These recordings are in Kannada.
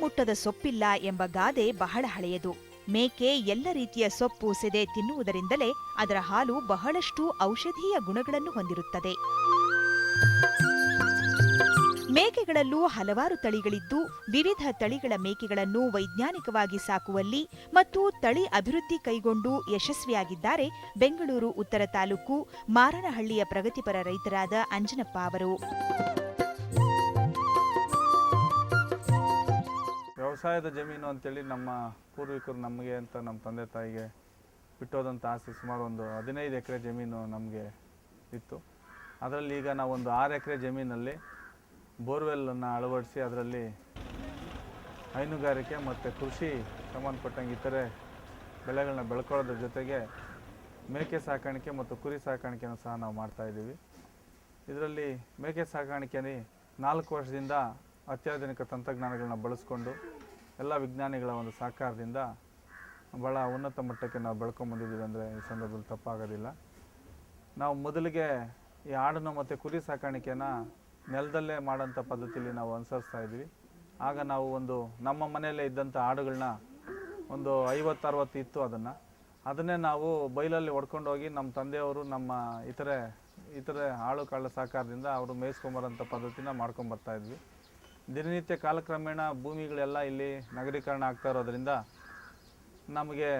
ಮುಟ್ಟದ ಸೊಪ್ಪಿಲ್ಲ ಎಂಬ ಗಾದೆ ಬಹಳ ಹಳೆಯದು. ಮೇಕೆ ಎಲ್ಲ ರೀತಿಯ ಸೊಪ್ಪು ಸೆದೆ ತಿನ್ನುವುದರಿಂದಲೇ ಅದರ ಹಾಲು ಬಹಳಷ್ಟು ಔಷಧೀಯ ಗುಣಗಳನ್ನು ಹೊಂದಿರುತ್ತದೆ. ಮೇಕೆಗಳಲ್ಲೂ ಹಲವಾರು ತಳಿಗಳಿದ್ದು, ವಿವಿಧ ತಳಿಗಳ ಮೇಕೆಗಳನ್ನು ವೈಜ್ಞಾನಿಕವಾಗಿ ಸಾಕುವಲ್ಲಿ ಮತ್ತು ತಳಿ ಅಭಿವೃದ್ಧಿ ಕೈಗೊಂಡು ಯಶಸ್ವಿಯಾಗಿದ್ದಾರೆ ಬೆಂಗಳೂರು, ಉತ್ತರ ತಾಲೂಕು ಮಾರನಹಳ್ಳಿಯ ಪ್ರಗತಿಪರ ರೈತರಾದ ಅಂಜನಪ್ಪ ಅವರು. ವ್ಯವಸಾಯದ ಜಮೀನು ಅಂತೇಳಿ ನಮ್ಮ ಪೂರ್ವಿಕರು ನಮಗೆ ಅಂತ ನಮ್ಮ ತಂದೆ ತಾಯಿಗೆ ಬಿಟ್ಟೋದಂಥ ಆಸ್ತಿ ಸುಮಾರು ಒಂದು ಹದಿನೈದು ಎಕರೆ ಜಮೀನು ನಮಗೆ ಇತ್ತು. ಅದರಲ್ಲಿ ಈಗ ನಾವು ಒಂದು ಆರು ಎಕರೆ ಜಮೀನಲ್ಲಿ ಬೋರ್ವೆಲ್ಲನ್ನು ಅಳವಡಿಸಿ ಅದರಲ್ಲಿ ಹೈನುಗಾರಿಕೆ ಮತ್ತು ಕೃಷಿ ಸಂಬಂಧಪಟ್ಟಂಗೆ ಇತರೆ ಬೆಳೆಗಳನ್ನ ಬೆಳ್ಕೊಳ್ಳೋದ್ರ ಜೊತೆಗೆ ಮೇಕೆ ಸಾಕಾಣಿಕೆ ಮತ್ತು ಕುರಿ ಸಾಕಾಣಿಕೆಯನ್ನು ಸಹ ನಾವು ಮಾಡ್ತಾಯಿದ್ದೀವಿ ಇದರಲ್ಲಿ ಮೇಕೆ ಸಾಕಾಣಿಕೆಯಲ್ಲಿ ನಾಲ್ಕು ವರ್ಷದಿಂದ ಅತ್ಯಾಧುನಿಕ ತಂತ್ರಜ್ಞಾನಗಳನ್ನ ಬಳಸ್ಕೊಂಡು ಎಲ್ಲ ವಿಜ್ಞಾನಿಗಳ ಒಂದು ಸಹಕಾರದಿಂದ ಭಾಳ ಉನ್ನತ ಮಟ್ಟಕ್ಕೆ ನಾವು ಬೆಳ್ಕೊಂಬಂದಿದ್ದೀವಿ ಅಂದರೆ ಈ ಸಂದರ್ಭದಲ್ಲಿ ತಪ್ಪಾಗೋದಿಲ್ಲ. ನಾವು ಮೊದಲಿಗೆ ಈ ಆಡನ್ನು ಮತ್ತು ಕುರಿ ಸಾಕಾಣಿಕೆನ ನೆಲದಲ್ಲೇ ಮಾಡೋಂಥ ಪದ್ಧತಿಯಲ್ಲಿ ನಾವು ಅನುಸರಿಸ್ತಾ ಇದ್ವಿ ಆಗ ನಾವು ಒಂದು ನಮ್ಮ ಮನೆಯಲ್ಲೇ ಇದ್ದಂಥ ಆಡುಗಳನ್ನ ಒಂದು ಐವತ್ತು ಅರವತ್ತು ಇತ್ತು ಅದನ್ನು. ಅದನ್ನೇ ನಾವು ಬೈಲಲ್ಲಿ ಹೊಡ್ಕೊಂಡೋಗಿ ನಮ್ಮ ತಂದೆಯವರು, ನಮ್ಮ ಇತರೆ ಇತರೆ ಆಳು ಕಾಳು ಸಹಕಾರದಿಂದ ಅವರು ಮೇಯಿಸ್ಕೊಂಬರೋಂಥ ಪದ್ಧತಿನ ಮಾಡ್ಕೊಂಬರ್ತಾ ಇದ್ವಿ. ದಿನನಿತ್ಯ ಕಾಲಕ್ರಮೇಣ ಭೂಮಿಗಳೆಲ್ಲ ಇಲ್ಲಿ ನಗರೀಕರಣ ಆಗ್ತಾ ಇರೋದ್ರಿಂದ ನಮಗೆ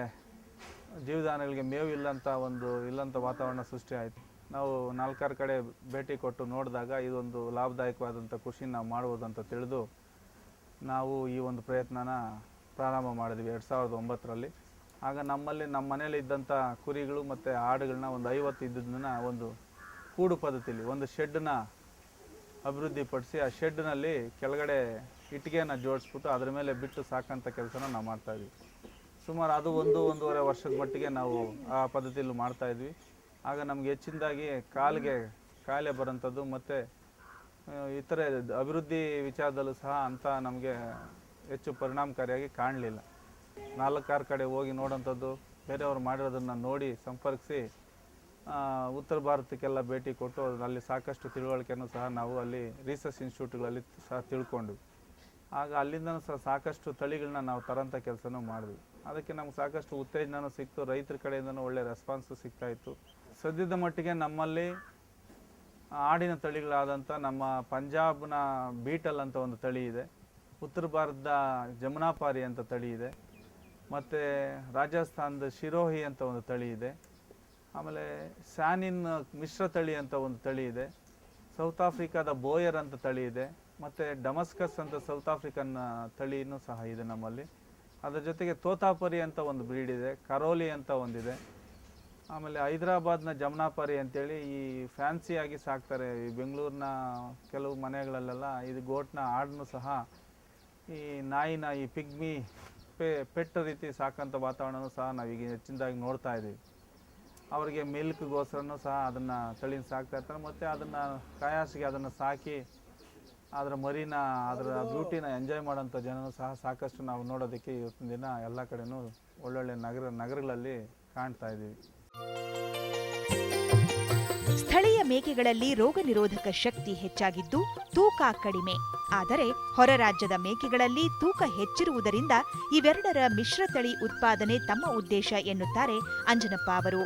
ಜೀವದಾನಗಳಿಗೆ ಮೇವು ಇಲ್ಲಂತ ಒಂದು ಇಲ್ಲಂತ ವಾತಾವರಣ ಸೃಷ್ಟಿ ಆಯಿತು. ನಾವು ನಾಲ್ಕಾರು ಕಡೆ ಭೇಟಿ ಕೊಟ್ಟು ನೋಡಿದಾಗ ಇದೊಂದು ಲಾಭದಾಯಕವಾದಂಥ ಕೃಷಿ ನಾವು ಮಾಡ್ಬೋದು ಅಂತ ತಿಳಿದು ನಾವು ಈ ಒಂದು ಪ್ರಯತ್ನನ ಪ್ರಾರಂಭ ಮಾಡಿದ್ವಿ ಎರಡು ಸಾವಿರದ ಒಂಬತ್ತರಲ್ಲಿ. ಆಗ ನಮ್ಮಲ್ಲಿ ನಮ್ಮ ಮನೇಲಿ ಇದ್ದಂಥ ಕುರಿಗಳು ಮತ್ತು ಆಡುಗಳನ್ನ ಒಂದು ಐವತ್ತು ಇದ್ದದನ್ನ ಒಂದು ಕೂಡು ಪದ್ಧತಿಲಿ, ಒಂದು ಶೆಡ್ನ ಅಭಿವೃದ್ಧಿಪಡಿಸಿ ಆ ಶೆಡ್ನಲ್ಲಿ ಕೆಳಗಡೆ ಇಟ್ಟಿಗೆಯನ್ನು ಜೋಡಿಸ್ಬಿಟ್ಟು ಅದ್ರ ಮೇಲೆ ಬಿಟ್ಟು ಸಾಕಂಥ ಕೆಲಸನ ನಾವು ಮಾಡ್ತಾಯಿದ್ವಿ ಸುಮಾರು ಅದು ಒಂದು, ಒಂದೂವರೆ ವರ್ಷದ ಮಟ್ಟಿಗೆ ನಾವು ಆ ಪದ್ಧತಿಯಲ್ಲಿ ಮಾಡ್ತಾಯಿದ್ವಿ ಆಗ ನಮ್ಗೆ ಹೆಚ್ಚಿನದಾಗಿ ಕಾಲಿಗೆ ಕಾಯಿಲೆ ಬರೋಂಥದ್ದು ಮತ್ತು ಇತರೆ ಅಭಿವೃದ್ಧಿ ವಿಚಾರದಲ್ಲೂ ಸಹ ಅಂತ ನಮಗೆ ಹೆಚ್ಚು ಪರಿಣಾಮಕಾರಿಯಾಗಿ ಕಾಣಲಿಲ್ಲ. ನಾಲ್ಕಾರು ಕಡೆ ಹೋಗಿ ನೋಡೋಂಥದ್ದು, ಬೇರೆಯವರು ಮಾಡಿರೋದನ್ನು ನೋಡಿ ಸಂಪರ್ಕಿಸಿ ಉತ್ತರ ಭಾರತಕ್ಕೆಲ್ಲ ಭೇಟಿ ಕೊಟ್ಟು ಅಲ್ಲಿ ಸಾಕಷ್ಟು ತಿಳುವಳಿಕೆಯನ್ನು ಸಹ ನಾವು ಅಲ್ಲಿ ರಿಸರ್ಚ್ ಇನ್ಸ್ಟಿಟ್ಯೂಟ್ಗಳಲ್ಲಿ ಸಹ ತಿಳ್ಕೊಂಡ್ವಿ. ಆಗ ಅಲ್ಲಿಂದನೂ ಸಹ ಸಾಕಷ್ಟು ತಳಿಗಳನ್ನ ನಾವು ತರಂತ ಕೆಲಸನೂ ಮಾಡಿದ್ವಿ. ಅದಕ್ಕೆ ನಮ್ಗೆ ಸಾಕಷ್ಟು ಉತ್ತೇಜನನೂ ಸಿಕ್ತು, ರೈತರ ಕಡೆಯಿಂದನೂ ಒಳ್ಳೆ ರೆಸ್ಪಾನ್ಸು ಸಿಗ್ತಾ ಇತ್ತು. ಸದ್ಯದ ಮಟ್ಟಿಗೆ ನಮ್ಮಲ್ಲಿ ಆಡಿನ ತಳಿಗಳಾದಂಥ ನಮ್ಮ ಪಂಜಾಬ್ನ ಬೀಟಲ್ ಅಂತ ಒಂದು ತಳಿ ಇದೆ, ಉತ್ತರ ಭಾರತದ ಜಮುನಾಪಾರಿ ಅಂತ ತಳಿ ಇದೆ, ಮತ್ತು ರಾಜಸ್ಥಾನದ ಶಿರೋಹಿ ಅಂತ ಒಂದು ತಳಿ ಇದೆ. ಆಮೇಲೆ ಸ್ಯಾನಿನ್ ಮಿಶ್ರ ತಳಿ ಅಂತ ಒಂದು ತಳಿ ಇದೆ. ಸೌತ್ ಆಫ್ರಿಕಾದ ಬೋಯರ್ ಅಂತ ತಳಿ ಇದೆ. ಮತ್ತು ಡಮಸ್ಕಸ್ ಅಂತ ಸೌತ್ ಆಫ್ರಿಕನ್ ತಳಿನೂ ಸಹ ಇದೆ ನಮ್ಮಲ್ಲಿ. ಅದರ ಜೊತೆಗೆ ತೋತಾಪರಿ ಅಂತ ಒಂದು ಬ್ರೀಡ್ ಇದೆ. ಕರೋಲಿ ಅಂತ ಒಂದಿದೆ. ಆಮೇಲೆ ಹೈದರಾಬಾದ್ನ ಜಮನಾಪರಿ ಅಂತೇಳಿ ಈ ಫ್ಯಾನ್ಸಿಯಾಗಿ ಸಾಕ್ತಾರೆ. ಈ ಬೆಂಗಳೂರಿನ ಕೆಲವು ಮನೆಗಳಲ್ಲೆಲ್ಲ ಇದು ಗೋಟ್ನ ಆಡನ್ನು ಸಹ ಈ ನಾಯಿನ ಈ ಪಿಗ್ಮಿ ಪೆ, ಪೆಟ್ ರೀತಿ ಸಾಕಂಥ ವಾತಾವರಣನೂ ಸಹ ನಾವೀಗ ಹೆಚ್ಚಿನದಾಗಿ ನೋಡ್ತಾ ಇದ್ದೀವಿ ಅವರಿಗೆ ಮಿಲ್ಕ್ಗೋಸ್ಕರನೂ ಸಹ ಅದನ್ನು ತಳಿನ ಸಾಕ್ತಾ ಇರ್ತಾರೆ. ಮತ್ತು ಅದನ್ನು ಕಾಯಾಸಿಗೆ ಅದನ್ನು ಸಾಕಿ ಅದರ ಮರಿನ, ಅದರ ಬ್ಯೂಟಿನ ಎಂಜಾಯ್ ಮಾಡೋಂಥ ಜನರು ಸಹ ಸಾಕಷ್ಟು ನಾವು ನೋಡೋದಕ್ಕೆ ಇವತ್ತಿನ ದಿನ ಎಲ್ಲ ಕಡೆನೂ ಒಳ್ಳೊಳ್ಳೆ ನಗರ, ನಗರಗಳಲ್ಲಿ ಕಾಣ್ತಾ ಇದ್ದೀವಿ. ಸ್ಥಳೀಯ ಮೇಕೆಗಳಲ್ಲಿ ರೋಗ ನಿರೋಧಕ ಶಕ್ತಿ ಹೆಚ್ಚಾಗಿದ್ದು ತೂಕ ಕಡಿಮೆ. ಆದರೆ ಹೊರ ರಾಜ್ಯದ ಮೇಕೆಗಳಲ್ಲಿ ತೂಕ ಹೆಚ್ಚಿರುವುದರಿಂದ ಇವೆರಡರ ಮಿಶ್ರತಳಿ ಉತ್ಪಾದನೆ ತಮ್ಮ ಉದ್ದೇಶ ಎನ್ನುತ್ತಾರೆ ಅಂಜನಪ್ಪ ಅವರು.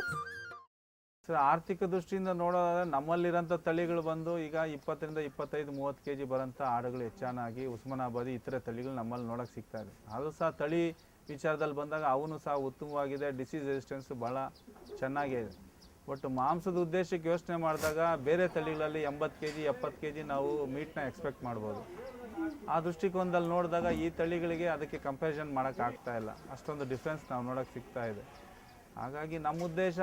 ಸರ್ ಆರ್ಥಿಕ ದೃಷ್ಟಿಯಿಂದ ನೋಡೋದಾದ್ರೆ ನಮ್ಮಲ್ಲಿರೋಂಥ ತಳಿಗಳು ಬಂದು ಈಗ ಇಪ್ಪತ್ತರಿಂದ ಇಪ್ಪತ್ತೈದು, ಮೂವತ್ತು ಕೆ ಜಿ ಬರೋಂಥ ಆಡುಗಳು ಹೆಚ್ಚಾನಾಗಿ ಉಸ್ಮಾನಾಬಾದಿ ಇತರ ತಳಿಗಳು ನಮ್ಮಲ್ಲಿ ನೋಡೋಕೆ ಸಿಗ್ತಾ ಇದೆ. ಅದು ಸಹ ತಳಿ ವಿಚಾರದಲ್ಲಿ ಬಂದಾಗ ಅವನು ಸಹ ಉತ್ತಮವಾಗಿದೆ ಡಿಸೀಸ್ ರೆಸಿಸ್ಟೆನ್ಸ್ ಭಾಳ ಚೆನ್ನಾಗೇ ಇದೆ. ಬಟ್ ಮಾಂಸದ ಉದ್ದೇಶಕ್ಕೆ ಯೋಚನೆ ಮಾಡಿದಾಗ ಬೇರೆ ತಳಿಗಳಲ್ಲಿ ಎಂಬತ್ತು ಕೆ ಜಿ ಎಪ್ಪತ್ತು ಕೆ ಜಿ ನಾವು ಮೀಟ್ನ ಎಕ್ಸ್ಪೆಕ್ಟ್ ಮಾಡ್ಬೋದು. ಆ ದೃಷ್ಟಿಕೋನದಲ್ಲಿ ನೋಡಿದಾಗ ಈ ತಳಿಗಳಿಗೆ ಅದಕ್ಕೆ ಕಂಪ್ಯಾರಿಸನ್ ಮಾಡೋಕ್ಕಾಗ್ತಾ ಇಲ್ಲ. ಅಷ್ಟೊಂದು ಡಿಫ್ರೆನ್ಸ್ ನಾವು ನೋಡೋಕೆ ಸಿಗ್ತಾ ಇದೆ. ಹಾಗಾಗಿ ನಮ್ಮ ಉದ್ದೇಶ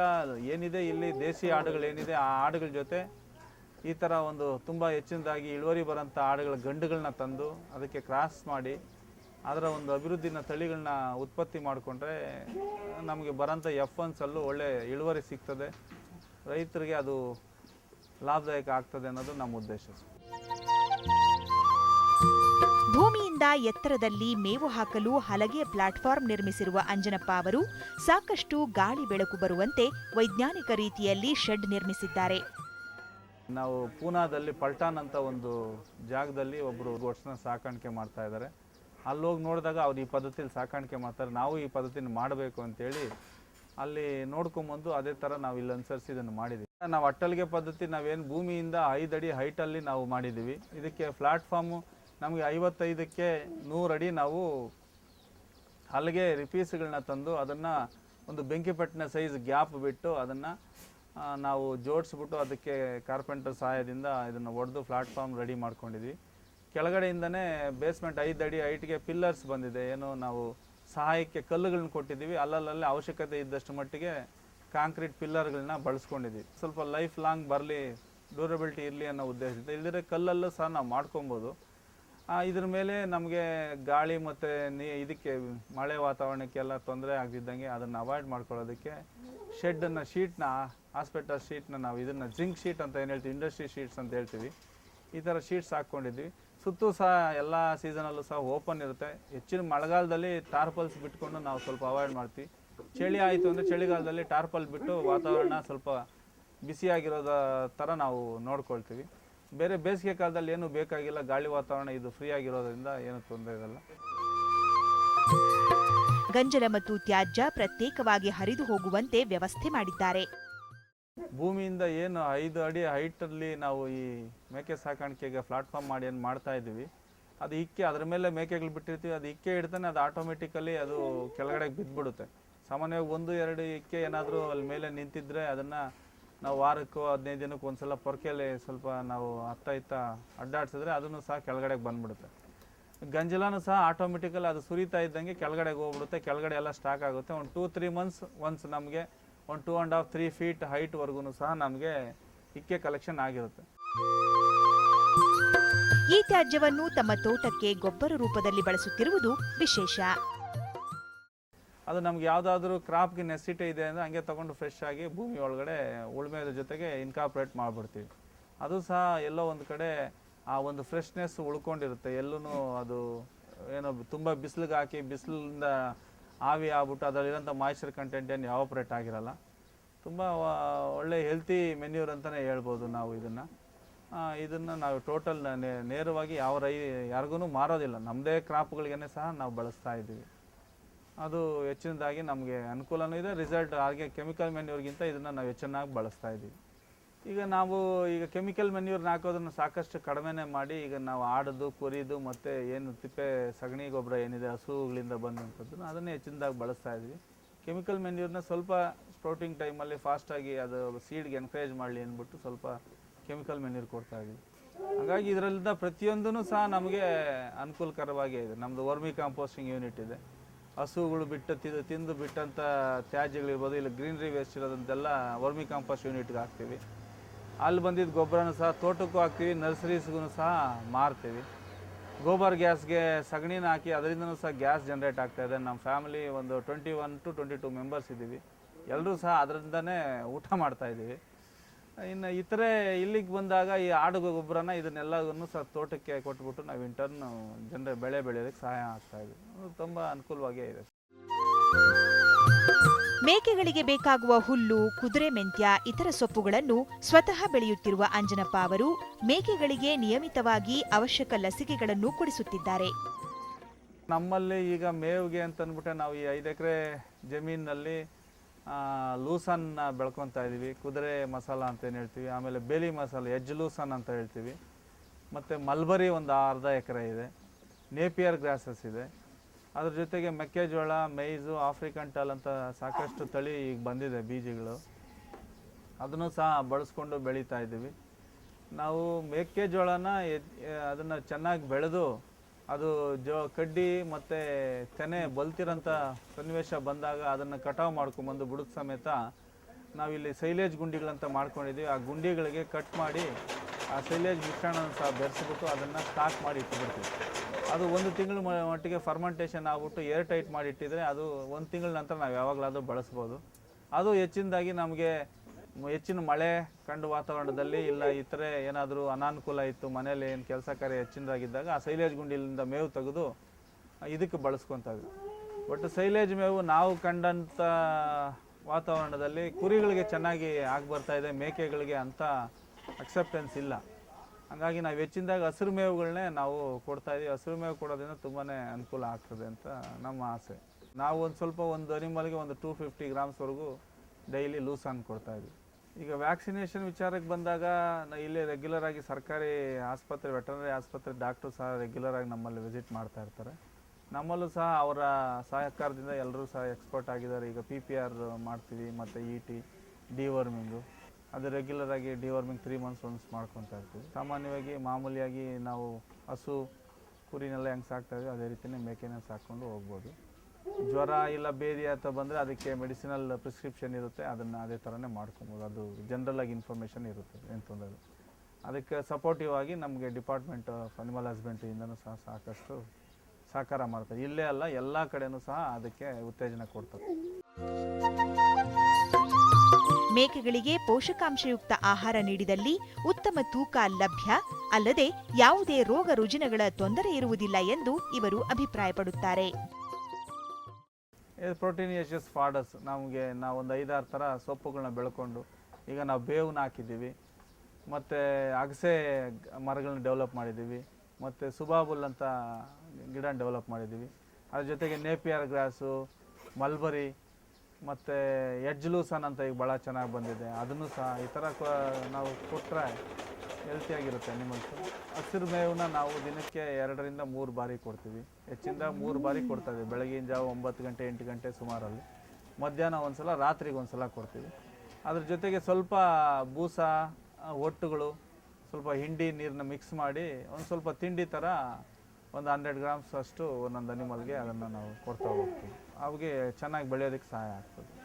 ಏನಿದೆ ಇಲ್ಲಿ ದೇಸಿ ಹಾಡುಗಳೇನಿದೆ ಆ ಹಾಡುಗಳ ಜೊತೆ ಈ ಥರ ಒಂದು ತುಂಬ ಹೆಚ್ಚಿನದಾಗಿ ಇಳುವರಿ ಬರೋಂಥ ಹಾಡುಗಳ ಗಂಡುಗಳನ್ನ ತಂದು ಅದಕ್ಕೆ ಕ್ರಾಸ್ ಮಾಡಿ ಅದರ ಒಂದು ಅಭಿವೃದ್ಧಿನ ತಳಿಗಳನ್ನ ಉತ್ಪತ್ತಿ ಮಾಡಿಕೊಂಡ್ರೆ ನಮಗೆ ಬರೋಂಥ ಎಫ್ ಒನ್ಸಲ್ಲೂ ಒಳ್ಳೆ ಇಳುವರಿ ಸಿಗ್ತದೆ ರೈತರಿಗೆ ಅದು ಲಾಭದಾಯಕ ಆಗ್ತದೆ ಅನ್ನೋದು ನಮ್ಮ ಉದ್ದೇಶ. ಭೂಮಿಯಿಂದ ಎತ್ತರದಲ್ಲಿ ಮೇವು ಹಾಕಲು ಹಲಗೆ ಪ್ಲಾಟ್ಫಾರ್ಮ್ ನಿರ್ಮಿಸಿರುವ ಅಂಜನಪ್ಪ ಅವರು ಸಾಕಷ್ಟು ಗಾಳಿ ಬೆಳಕು ಬರುವಂತೆ ವೈಜ್ಞಾನಿಕ ರೀತಿಯಲ್ಲಿ ಶೆಡ್ ನಿರ್ಮಿಸಿದ್ದಾರೆ. ನಾವು ಪೂನಾದಲ್ಲಿ ಪಲ್ಟಾನ್ ಅಂತ ಒಂದು ಜಾಗದಲ್ಲಿ ಒಬ್ಬರು ಗೋಟ್ಸ್ನ ಸಾಕಾಣಿಕೆ ಮಾಡ್ತಾ ಇದ್ದಾರೆ. ಅಲ್ಲಿ ಹೋಗಿ ನೋಡಿದಾಗ ಅವ್ರು ಈ ಪದ್ಧತಿಯಲ್ಲಿ ಸಾಕಾಣಿಕೆ ಮಾಡ್ತಾರೆ. ನಾವು ಈ ಪದ್ಧತಿನ ಮಾಡಬೇಕು ಅಂತೇಳಿ ಅಲ್ಲಿ ನೋಡ್ಕೊಂಬಂದು ಅದೇ ಥರ ನಾವು ಇಲ್ಲಿ ಅನುಸರಿಸಿ ಇದನ್ನು ಮಾಡಿದ್ದೀವಿ. ನಾವು ಅಟ್ಟಲ್ಗೆ ಪದ್ಧತಿ, ನಾವೇನು ಭೂಮಿಯಿಂದ ಐದು ಅಡಿ ಹೈಟಲ್ಲಿ ನಾವು ಮಾಡಿದ್ದೀವಿ. ಇದಕ್ಕೆ ಪ್ಲಾಟ್ಫಾರ್ಮು ನಮಗೆ ಐವತ್ತೈದಕ್ಕೆ ಅಡಿ ನಾವು ಹಲಗೆ ರಿಪೀಸ್ಗಳನ್ನ ತಂದು ಅದನ್ನು ಒಂದು ಬೆಂಕಿಪಟ್ಟಿನ ಸೈಜ್ ಗ್ಯಾಪ್ ಬಿಟ್ಟು ಅದನ್ನು ನಾವು ಜೋಡಿಸ್ಬಿಟ್ಟು ಅದಕ್ಕೆ ಕಾರ್ಪೆಂಟರ್ ಸಹಾಯದಿಂದ ಇದನ್ನು ಒಡೆದು ಪ್ಲಾಟ್ಫಾರ್ಮ್ ರೆಡಿ ಮಾಡ್ಕೊಂಡಿದ್ವಿ. ಕೆಳಗಡೆಯಿಂದನೇ ಬೇಸ್ಮೆಂಟ್ ಐದು ಅಡಿ ಐಟ್ಗೆ ಪಿಲ್ಲರ್ಸ್ ಬಂದಿದೆ. ಏನು ನಾವು ಸಹಾಯಕ್ಕೆ ಕಲ್ಲುಗಳನ್ನ ಕೊಟ್ಟಿದ್ದೀವಿ. ಅಲ್ಲಲ್ಲಲ್ಲಿ ಅವಶ್ಯಕತೆ ಇದ್ದಷ್ಟು ಮಟ್ಟಿಗೆ ಕಾಂಕ್ರೀಟ್ ಪಿಲ್ಲರ್ಗಳನ್ನ ಬಳಸ್ಕೊಂಡಿದ್ವಿ. ಸ್ವಲ್ಪ ಲೈಫ್ ಲಾಂಗ್ ಬರಲಿ, ಡ್ಯೂರಬಿಲಿಟಿ ಇರಲಿ ಅನ್ನೋ ಉದ್ದೇಶದಿಂದ. ಇಲ್ಲದ್ರೆ ಕಲ್ಲಲ್ಲೂ ಸಹ ನಾವು ಮಾಡ್ಕೊಬೋದು. ಇದ್ರ ಮೇಲೆ ನಮಗೆ ಗಾಳಿ ಮತ್ತು ನೀ, ಇದಕ್ಕೆ ಮಳೆ ವಾತಾವರಣಕ್ಕೆಲ್ಲ ತೊಂದರೆ ಆಗದಿದ್ದಂಗೆ ಅದನ್ನು ಅವಾಯ್ಡ್ ಮಾಡ್ಕೊಳ್ಳೋದಕ್ಕೆ ಶೆಡ್ಡನ್ನು ಶೀಟ್ನ ಹಾಸ್ಪಿಟಲ್ ಶೀಟ್ನ ನಾವು ಇದನ್ನು ಜಿಂಕ್ ಶೀಟ್ ಅಂತ ಏನು ಹೇಳ್ತೀವಿ ಇಂಡಸ್ಟ್ರಿ ಶೀಟ್ಸ್ ಅಂತ ಹೇಳ್ತೀವಿ. ಈ ಥರ ಶೀಟ್ಸ್ ಹಾಕ್ಕೊಂಡಿದ್ವಿ. ಸುತ್ತೂ ಸಹ ಎಲ್ಲ ಸೀಸನಲ್ಲೂ ಸಹ ಓಪನ್ ಇರುತ್ತೆ. ಹೆಚ್ಚಿನ ಮಳೆಗಾಲದಲ್ಲಿ ಟಾರ್ಪಲ್ಸ್ ಬಿಟ್ಕೊಂಡು ನಾವು ಸ್ವಲ್ಪ ಅವಾಯ್ಡ್ ಮಾಡ್ತೀವಿ. ಚಳಿ ಆಯಿತು ಅಂದರೆ ಚಳಿಗಾಲದಲ್ಲಿ ಟಾರ್ಪಲ್ ಬಿಟ್ಟು ವಾತಾವರಣ ಸ್ವಲ್ಪ ಬಿಸಿಯಾಗಿರೋದ ಥರ ನಾವು ನೋಡ್ಕೊಳ್ತೀವಿ. ಬೇರೆ ಬೇಸಿಗೆ ಕಾಲದಲ್ಲಿ ಏನು ಬೇಕಾಗಿಲ್ಲ ಗಾಳಿ ವಾತಾವರಣ ಇದು ಫ್ರೀ ಆಗಿರೋದ್ರಿಂದ ಏನು ತೊಂದರೆ ಇರಲ್ಲ. ಗಂಜಲ ಮತ್ತು ತ್ಯಾಜ್ಯ ಪ್ರತ್ಯೇಕವಾಗಿ ಹರಿದು ಹೋಗುವಂತೆ ವ್ಯವಸ್ಥೆ ಮಾಡಿದ್ದಾರೆ. ಭೂಮಿಯಿಂದ ಏನು ಐದು ಅಡಿ ಹೈಟಲ್ಲಿ ನಾವು ಈ ಮೇಕೆ ಸಾಕಾಣಿಕೆಗೆ ಪ್ಲಾಟ್ಫಾರ್ಮ್ ಮಾಡಿ ಏನು ಮಾಡ್ತಾ ಇದ್ದೀವಿ. ಅದು ಇಕ್ಕೆ ಅದ್ರ ಮೇಲೆ ಮೇಕೆಗಳು ಬಿಟ್ಟಿರ್ತೀವಿ. ಅದು ಇಕ್ಕೆ ಇಡ್ತಾನೆ ಅದು ಆಟೋಮೆಟಿಕಲಿ ಅದು ಕೆಳಗಡೆ ಬಿದ್ದುಬಿಡುತ್ತೆ ಸಾಮಾನ್ಯವಾಗಿ ಒಂದು ಎರಡು ಇಕ್ಕೆ ಏನಾದರೂ ಅಲ್ಲಿ ಮೇಲೆ ನಿಂತಿದ್ರೆ ಅದನ್ನು ನಾವು ವಾರಕ್ಕೂ ಹದಿನೈದು ದಿನಕ್ಕೆ ಒಂದ್ಸಲ ಪೊರ್ಕೆಯಲ್ಲಿ ಸ್ವಲ್ಪ ನಾವು ಹತ್ತ ಇತ್ತ ಅಡ್ಡಾಡ್ಸಿದ್ರೆ ಅದನ್ನು ಸಹ ಕೆಳಗಡೆಗೆ ಬಂದ್ಬಿಡುತ್ತೆ. ಗಂಜಲನೂ ಸಹ ಆಟೋಮೆಟಿಕಲ್ ಅದು ಸುರಿತಾ ಇದ್ದಂಗೆ ಕೆಳಗಡೆಗೆ ಹೋಗ್ಬಿಡುತ್ತೆ. ಕೆಳಗಡೆ ಎಲ್ಲ ಸ್ಟಾಕ್ ಆಗುತ್ತೆ. ಒಂದು ಟೂ ತ್ರೀ ಮಂತ್ಸ್ ಒನ್ಸ್ ನಮಗೆ ಒಂದು two and half three feet ಹೈಟ್ವರೆಗೂ ಸಹ ನಮಗೆ ಇಕ್ಕೆ ಕಲೆಕ್ಷನ್ ಆಗಿರುತ್ತೆ. ಈ ತ್ಯಾಜ್ಯವನ್ನು ತಮ್ಮ ತೋಟಕ್ಕೆ ಗೊಬ್ಬರ ರೂಪದಲ್ಲಿ ಬಳಸುತ್ತಿರುವುದು ವಿಶೇಷ. ಅದು ನಮ್ಗೆ ಯಾವುದಾದ್ರೂ ಕ್ರಾಪ್ಗೆ ನೆಸಿಟಿ ಇದೆ ಅಂದರೆ ಹಂಗೆ ತಗೊಂಡು ಫ್ರೆಶ್ ಆಗಿ ಭೂಮಿ ಒಳಗಡೆ ಉಳುಮೆ ಜೊತೆಗೆ ಇನ್ಕಾಪ್ರೇಟ್ ಮಾಡ್ಬಿಡ್ತೀವಿ. ಅದು ಸಹ ಎಲ್ಲೋ ಒಂದು ಕಡೆ ಆ ಒಂದು ಫ್ರೆಶ್ನೆಸ್ ಉಳ್ಕೊಂಡಿರುತ್ತೆ. ಎಲ್ಲೂ ಅದು ಏನೋ ತುಂಬ ಬಿಸಿಲಿಗೆ ಹಾಕಿ ಬಿಸಿಲಿಂದ ಆವಿ ಆಗ್ಬಿಟ್ಟು ಅದರಲ್ಲಿರೋಂಥ ಮಾಯ್ಚರ್ ಕಂಟೆಂಟ್ ಏನು ಯಾವಪ್ರೇಟ್ ಆಗಿರಲ್ಲ. ತುಂಬ ಒಳ್ಳೆ ಹೆಲ್ತಿ ಮೆನ್ಯೂರ್ ಅಂತಲೇ ಹೇಳ್ಬೋದು ನಾವು ಇದನ್ನು. ಇದನ್ನು ನಾವು ಟೋಟಲ್ ನೇರವಾಗಿ ಯಾವ ರೈ, ಯಾರಿಗೂ ಮಾರೋದಿಲ್ಲ. ನಮ್ಮದೇ ಕ್ರಾಪ್ಗಳಿಗೇ ಸಹ ನಾವು ಬಳಸ್ತಾ ಇದ್ದೀವಿ. ಅದು ಹೆಚ್ಚಿನದಾಗಿ ನಮಗೆ ಅನುಕೂಲನೂ ಇದೆ. ರಿಸಲ್ಟ್ ಹಾಗೆ ಕೆಮಿಕಲ್ ಮೆನ್ಯೂರ್ಗಿಂತ ಇದನ್ನು ನಾವು ಹೆಚ್ಚಿನಾಗಿ ಬಳಸ್ತಾ ಇದ್ದೀವಿ. ಈಗ ನಾವು ಈಗ ಕೆಮಿಕಲ್ ಮೆನ್ಯೂರ್ನ ಹಾಕೋದನ್ನು ಸಾಕಷ್ಟು ಕಡಿಮೆನೇ ಮಾಡಿ ಈಗ ನಾವು ಆಡೋದು, ಕುರಿದು ಮತ್ತು ಏನು ತಿಪ್ಪೆ, ಸಗಣಿ, ಗೊಬ್ಬರ ಏನಿದೆ, ಹಸುಗಳಿಂದ ಬಂದಂಥದ್ದು ಅದನ್ನೇ ಹೆಚ್ಚಿನದಾಗಿ ಬಳಸ್ತಾ ಇದ್ದೀವಿ. ಕೆಮಿಕಲ್ ಮೆನ್ಯೂರ್ನ ಸ್ವಲ್ಪ ಸ್ಪ್ರೌಟಿಂಗ್ ಟೈಮಲ್ಲಿ ಫಾಸ್ಟಾಗಿ ಅದು ಸೀಡ್ಗೆ ಎನ್ಕರೇಜ್ ಮಾಡಲಿ ಅಂದ್ಬಿಟ್ಟು ಸ್ವಲ್ಪ ಕೆಮಿಕಲ್ ಮೆನ್ಯೂರ್ ಕೊಡ್ತಾ ಇದ್ವಿ ಹಾಗಾಗಿ ಇದರಲ್ಲಿಂದ ಪ್ರತಿಯೊಂದೂ ಸಹ ನಮಗೆ ಅನುಕೂಲಕರವಾಗೇ ಇದೆ. ನಮ್ಮದು ವರ್ಮಿ ಕಾಂಪೋಸ್ಟಿಂಗ್ ಯೂನಿಟ್ ಇದೆ. ಹಸುಗಳು ಬಿಟ್ಟು ತಿಂದು ತಿಂದು ಬಿಟ್ಟಂಥ ತ್ಯಾಜ್ಯಗಳಿರ್ಬೋದು ಇಲ್ಲ ಗ್ರೀನ್ರಿ ವೇಸ್ಟ್ ಇರೋದಂತೆಲ್ಲ ವರ್ಮಿ ಕಾಂಪೋಸ್ಟ್ ಯೂನಿಟ್ಗೆ ಹಾಕ್ತೀವಿ. ಅಲ್ಲಿ ಬಂದಿದ್ದ ಗೊಬ್ಬರನೂ ಸಹ ತೋಟಕ್ಕೂ ಹಾಕ್ತೀವಿ ನರ್ಸರೀಸ್ಗೂ ಸಹ ಮಾರ್ತೀವಿ. ಗೋಬರ್ ಗ್ಯಾಸ್ಗೆ ಸಗಣಿನ ಹಾಕಿ ಅದರಿಂದನೂ ಸಹ ಗ್ಯಾಸ್ ಜನ್ರೇಟ್ ಆಗ್ತಾ ಇದೆ. ನಮ್ಮ ಫ್ಯಾಮಿಲಿ ಒಂದು twenty one to twenty two members ಇದ್ದೀವಿ. ಎಲ್ಲರೂ ಸಹ ಅದರಿಂದನೇ ಊಟ ಮಾಡ್ತಾ ಇದ್ದೀವಿ. ಇನ್ನು ಇತರೆ ಇಲ್ಲಿಗೆ ಬಂದಾಗ ಈ ಆಡು ಗೊಬ್ಬರನ ಇದನ್ನೆಲ್ಲವನ್ನು ಸಹ ತೋಟಕ್ಕೆ ಕೊಟ್ಬಿಟ್ಟು ನಾವು ಇಂಟರ್ನ್ ಜನರ ಬೆಳೆ ಬೆಳೆಯೋದಕ್ಕೆ ಸಹಾಯ ಆಗ್ತಾ ಇದೆ. ತುಂಬ ಅನುಕೂಲವಾಗೇ ಇದೆ. ಮೇಕೆಗಳಿಗೆ ಬೇಕಾಗುವ ಹುಲ್ಲು ಕುದುರೆ ಮೆಂತ್ಯ ಇತರ ಸೊಪ್ಪುಗಳನ್ನು ಸ್ವತಃ ಬೆಳೆಯುತ್ತಿರುವ ಅಂಜನಪ್ಪ ಅವರು ಮೇಕೆಗಳಿಗೆ ನಿಯಮಿತವಾಗಿ ಅವಶ್ಯಕ ಲಸಿಕೆಗಳನ್ನು ಕೊಡಿಸುತ್ತಿದ್ದಾರೆ. ನಮ್ಮಲ್ಲಿ ಈಗ ಮೇವಿಗೆ ಅಂತ ಅಂದ್ಬಿಟ್ಟೆ ನಾವು ಈ ಐದು ಎಕರೆ ಜಮೀನಿನಲ್ಲಿ ಲೂಸನ್ನ ಬೆಳ್ಕೊತಾ ಇದ್ದೀವಿ, ಕುದುರೆ ಮಸಾಲ ಅಂತ ಏನು ಹೇಳ್ತೀವಿ, ಆಮೇಲೆ ಬೇಲಿ ಮಸಾಲ ಎಜ್ ಲೂಸನ್ ಅಂತ ಹೇಳ್ತೀವಿ. ಮತ್ತು ಮಲ್ಬರಿ ಒಂದು ಅರ್ಧ ಎಕರೆ ಇದೆ, ನೇಪಿಯರ್ ಗ್ರಾಸಸ್ ಇದೆ. ಅದ್ರ ಜೊತೆಗೆ ಮೆಕ್ಕೆಜೋಳ ಮೈಜು ಆಫ್ರಿಕನ್ ಟಾಲ್ ಅಂತ ಸಾಕಷ್ಟು ತಳಿ ಈಗ ಬಂದಿದೆ ಬೀಜಗಳು. ಅದನ್ನು ಸಹ ಬಳಸ್ಕೊಂಡು ಬೆಳೀತಾ ಇದ್ದೀವಿ. ನಾವು ಮೆಕ್ಕೆಜೋಳನ ಅದನ್ನು ಚೆನ್ನಾಗಿ ಬೆಳೆದು ಅದು ಜೋ ಕಡ್ಡಿ ಮತ್ತು ತೆನೆ ಬಲ್ತಿರೋಂಥ ಸನ್ನಿವೇಶ ಬಂದಾಗ ಅದನ್ನು ಕಟಾವು ಮಾಡ್ಕೊಂಬಂದು ಬುಡಕ್ ಸಮೇತ ನಾವಿಲ್ಲಿ ಸೈಲೇಜ್ ಗುಂಡಿಗಳಂತ ಮಾಡ್ಕೊಂಡಿದ್ದೀವಿ. ಆ ಗುಂಡಿಗಳಿಗೆ ಕಟ್ ಮಾಡಿ ಆ ಸೈಲೇಜ್ ಮಿಶ್ರಣನ ಸಹ ಬೆರೆಸ್ಬಿಟ್ಟು ಅದನ್ನು ಸ್ಟಾಕ್ ಮಾಡಿ ಇಟ್ಬಿಡ್ತೀವಿ. ಅದು ಒಂದು ತಿಂಗಳ ಮಟ್ಟಿಗೆ ಫರ್ಮೆಂಟೇಷನ್ ಆಗ್ಬಿಟ್ಟು ಏರ್ ಟೈಟ್ ಮಾಡಿ ಇಟ್ಟಿದ್ರೆ ಅದು ಒಂದು ತಿಂಗಳ ನಂತರ ನಾವು ಯಾವಾಗಲಾದರೂ ಬಳಸ್ಬೋದು. ಅದು ಹೆಚ್ಚಿನದಾಗಿ ನಮಗೆ ಹೆಚ್ಚಿನ ಮಳೆ ಕಂಡು ವಾತಾವರಣದಲ್ಲಿ ಇಲ್ಲ ಇತರೆ ಏನಾದರೂ ಅನಾನುಕೂಲ ಇತ್ತು ಮನೇಲಿ ಏನು ಕೆಲಸ ಕಾರ್ಯ ಹೆಚ್ಚಿನದಾಗಿದ್ದಾಗ ಆ ಸೈಲೇಜ್ ಗುಂಡಿಲಿಂದ ಮೇವು ತೆಗೆದು ಇದಕ್ಕೆ ಬಳಸ್ಕೊತೀವಿ ಬಟ್ ಸೈಲೇಜ್ ಮೇವು ನಾವು ಕಂಡಂಥ ವಾತಾವರಣದಲ್ಲಿ ಕುರಿಗಳಿಗೆ ಚೆನ್ನಾಗಿ ಆಗಿ ಬರ್ತಾ ಇದೆ, ಮೇಕೆಗಳಿಗೆ ಅಂತ ಅಕ್ಸೆಪ್ಟೆನ್ಸ್ ಇಲ್ಲ. ಹಾಗಾಗಿ ನಾವು ಹೆಚ್ಚಿನದಾಗ ಹಸಿರು ಮೇವುಗಳನ್ನೇ ನಾವು ಕೊಡ್ತಾ ಇದೀವಿ. ಹಸಿರು ಮೇವು ಕೊಡೋದ್ರಿಂದ ತುಂಬಾ ಅನುಕೂಲ ಆಗ್ತದೆ ಅಂತ ನಮ್ಮ ಆಸೆ. ನಾವು ಒಂದು ಸ್ವಲ್ಪ ಒಂದು ಅನಿಮಲ್ಗೆ ಒಂದು ಟೂ ಫಿಫ್ಟಿ ಗ್ರಾಮ್ಸ್ವರೆಗೂ ಡೈಲಿ ಲೂಸ್ ಅನ್ನು ಕೊಡ್ತಾ ಇದ್ವಿ. ಈಗ ವ್ಯಾಕ್ಸಿನೇಷನ್ ವಿಚಾರಕ್ಕೆ ಬಂದಾಗ ಇಲ್ಲೇ ರೆಗ್ಯುಲರ್ ಆಗಿ ಸರ್ಕಾರಿ ಆಸ್ಪತ್ರೆ ವೆಟರ್ನರಿ ಆಸ್ಪತ್ರೆ ಡಾಕ್ಟ್ರು ಸಹ ರೆಗ್ಯುಲರ್ ಆಗಿ ನಮ್ಮಲ್ಲಿ ವಿಸಿಟ್ ಮಾಡ್ತಾ ಇರ್ತಾರೆ. ನಮ್ಮಲ್ಲೂ ಸಹ ಅವರ ಸಹಕಾರದಿಂದ ಎಲ್ಲರೂ ಸಹ ಎಕ್ಸ್ಪರ್ಟ್ ಆಗಿದ್ದಾರೆ. ಈಗ ಪಿ ಪಿ ಆರ್ ಮಾಡ್ತೀವಿ, ಮತ್ತು ಇ ಟಿ ಡಿವರ್ಮಿಂಗು ಅದು ರೆಗ್ಯುಲರ್ ಆಗಿ ಡಿವರ್ಮಿಂಗ್ ತ್ರೀ ಮಂತ್ಸ್ ಒನ್ಸ್ ಮಾಡ್ಕೊತಾ ಇರ್ತೀವಿ. ಸಾಮಾನ್ಯವಾಗಿ ಮಾಮೂಲಿಯಾಗಿ ನಾವು ಹಸು, ಕುರಿನೆಲ್ಲ ಹೆಂಗೆ ಸಾಕ್ತಾ ಇದೀವಿ, ಅದೇ ರೀತಿಯೇ ಮೇಕೆನ ಸಾಕ್ಕೊಂಡು ಹೋಗ್ಬೋದು. ಜ್ವರ ಇಲ್ಲ, ಬೇದಿ ಅಂತ ಬಂದರೆ ಅದಕ್ಕೆ ಮೆಡಿಸಿನಲ್ ಪ್ರಿಸ್ಕ್ರಿಪ್ಷನ್ ಇರುತ್ತೆ. ಅದನ್ನು ಅದೇ ಥರನೇ ಮಾಡ್ಕೊಬೋದು. ಅದು ಜನರಲ್ ಆಗಿ ಇನ್ಫಾರ್ಮೇಷನ್ ಇರುತ್ತೆ, ಏನು ತೊಂದರೆ. ಅದಕ್ಕೆ ಸಪೋರ್ಟಿವ್ ಆಗಿ ನಮಗೆ ಡಿಪಾರ್ಟ್ಮೆಂಟ್ ಆಫ್ ಅನಿಮಲ್ ಹಸ್ಬೆಂಡ್ರಿಯಿಂದನೂ ಸಹ ಸಾಕಷ್ಟು ಸಹಕಾರ ಮಾಡ್ತಾರೆ. ಇಲ್ಲೇ ಅಲ್ಲ, ಎಲ್ಲ ಕಡೆನೂ ಸಹ ಅದಕ್ಕೆ ಉತ್ತೇಜನ ಕೊಡ್ತಾರೆ. ಮೇಕೆಗಳಿಗೆ ಪೋಷಕಾಂಶಯುಕ್ತ ಆಹಾರ ನೀಡಿದಲ್ಲಿ ಉತ್ತಮ ತೂಕ ಲಭ್ಯ, ಅಲ್ಲದೆ ಯಾವುದೇ ರೋಗ ರುಜಿನಗಳ ತೊಂದರೆ ಇರುವುದಿಲ್ಲ ಎಂದು ಇವರು ಅಭಿಪ್ರಾಯಪಡುತ್ತಾರೆ. ಪ್ರೋಟೀನಿಯಸ್ ಫಾಡಸ್ ನಮಗೆ ನಾವು ಒಂದು ಐದಾರು ಥರ ಸೊಪ್ಪುಗಳನ್ನ ಬೆಳ್ಕೊಂಡು ಈಗ ನಾವು ಬೇವನ್ನ ಹಾಕಿದ್ದೀವಿ. ಮತ್ತು ಅಗಸೆ ಮರಗಳನ್ನ ಡೆವಲಪ್ ಮಾಡಿದ್ದೀವಿ. ಮತ್ತು ಸುಬಾಬುಲ್ ಅಂತ ಗಿಡ ಡೆವಲಪ್ ಮಾಡಿದ್ದೀವಿ. ಅದ್ರ ಜೊತೆಗೆ ನೇಪಿಯರ್ ಗ್ರಾಸು, ಮಲ್ಬರಿ, ಮತ್ತು ಎಜ್ಲೂಸನ್ ಅಂತ ಈಗ ಭಾಳ ಚೆನ್ನಾಗಿ ಬಂದಿದೆ. ಅದನ್ನು ಸಹ ಈ ಥರ ನಾವು ಕೊಟ್ಟರೆ ಹೆಲ್ತಿಯಾಗಿರುತ್ತೆ ಅನಿಮಲ್ಸು ಹಸಿರು ಮೇವನ್ನ ನಾವು ದಿನಕ್ಕೆ ಎರಡರಿಂದ ಮೂರು ಬಾರಿ ಕೊಡ್ತೀವಿ. ಹೆಚ್ಚಿಂದ ಮೂರು ಬಾರಿ ಕೊಡ್ತಾ ಇದ್ದೀವಿ. ಬೆಳಗಿನ ಜಾವ ಒಂಬತ್ತು ಗಂಟೆ, ಎಂಟು ಗಂಟೆ ಸುಮಾರಲ್ಲಿ. ಮಧ್ಯಾಹ್ನ ಒಂದು ಸಲ ರಾತ್ರಿಗೆ ಒಂದು ಸಲ ಕೊಡ್ತೀವಿ. ಅದ್ರ ಜೊತೆಗೆ ಸ್ವಲ್ಪ ಬೂಸ, ಒಟ್ಟುಗಳು, ಸ್ವಲ್ಪ ಹಿಂಡಿ ನೀರನ್ನ ಮಿಕ್ಸ್ ಮಾಡಿ ಒಂದು ಸ್ವಲ್ಪ ತಿಂಡಿ ಥರ ಒಂದು ಹಂಡ್ರೆಡ್ ಗ್ರಾಮ್ಸ್ ಅಷ್ಟು ಒಂದೊಂದು ಅನಿಮಲ್ಗೆ ಅದನ್ನು ನಾವು ಕೊಡ್ತಾ ಹೋಗ್ತೀವಿ. ಅವಿಗೆ ಚೆನ್ನಾಗಿ ಬೆಳೆಯೋದಕ್ಕೆ ಸಹಾಯ ಆಗ್ತದೆ.